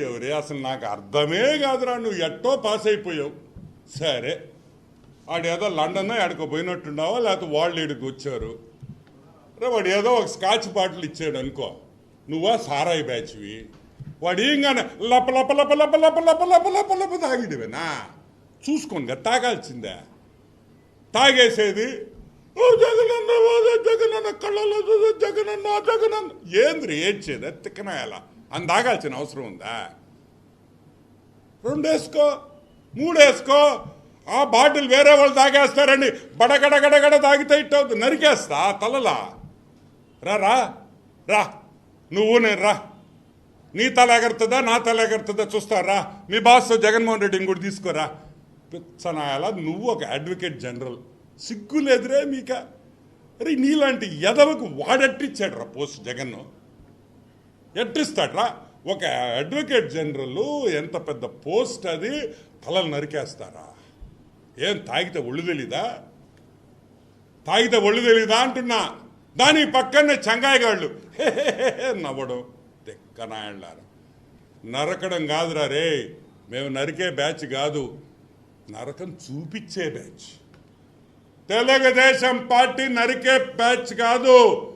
ఎవరే అసలు నాకు అర్థమే కాదురా నువ్వు ఎట్టో పాస్ అయిపోయావు సరే వాడు ఏదో లండన్ ఎక్కడికి పోయినట్టున్నావా లేకపోతే వాళ్ళు ఇడికి వచ్చారు రే వాడు ఏదో ఒక స్కాచ్ బాటిల్ ఇచ్చాడు అనుకో నువ్వా సారాయి బ్యాచ్వి వాడు ఏంగానే లప లప లప లప లప లప లప లప లప తాగిడివేనా చూసుకోండి తాగాల్సిందే తాగేసేది ఓ జగనన్న ఓ జగనన్న కళ్ళలో జగనన్న జగనన్న ఏంద్రి ఏడ్చేది తిక్కనాయాల అని తాగాల్సిన అవసరం ఉందా? రెండు వేసుకో మూడు వేసుకో ఆ బాటిల్ వేరే వాళ్ళు తాగేస్తారండి బడగడగడగడ తాగితే ఇట్టవుతుంది నరికేస్తా తలలా. రా రా రా. నువ్వు నేను రా. నీ తల ఎగరుతుందా నా తల ఎగరుతుందా చూస్తా రా. మీ బాస్ జగన్మోహన్ రెడ్డిని కూడా తీసుకోరా. పిచ్చనాయాల నువ్వు ఒక అడ్వకేట్ జనరల్ సిగ్గులేదురే మీక. అరే నీలాంటి ఎదవకు వాడట్టిచ్చాడు రా పోస్ట్ జగన్ ఎట్టిస్తాడ్రా? ఒక అడ్వకేట్ జనరల్ ఎంత పెద్ద పోస్ట్ అది తలలు నరికేస్తారా? ఏం తాగితే ఒళ్ళు తెలీదా? తాగితే ఒళ్ళు తెలీదా అంటున్నా. దాని పక్కనే చంగాయగాళ్ళు. హే హే నవ్వడం తెక్కనాయళ్ళారు. నరకడం కాదురా రే. మేము నరికే బ్యాచ్ కాదు. నరకం చూపించే బ్యాచ్. తెలుగుదేశం పార్టీ నరికే బ్యాచ్ కాదు.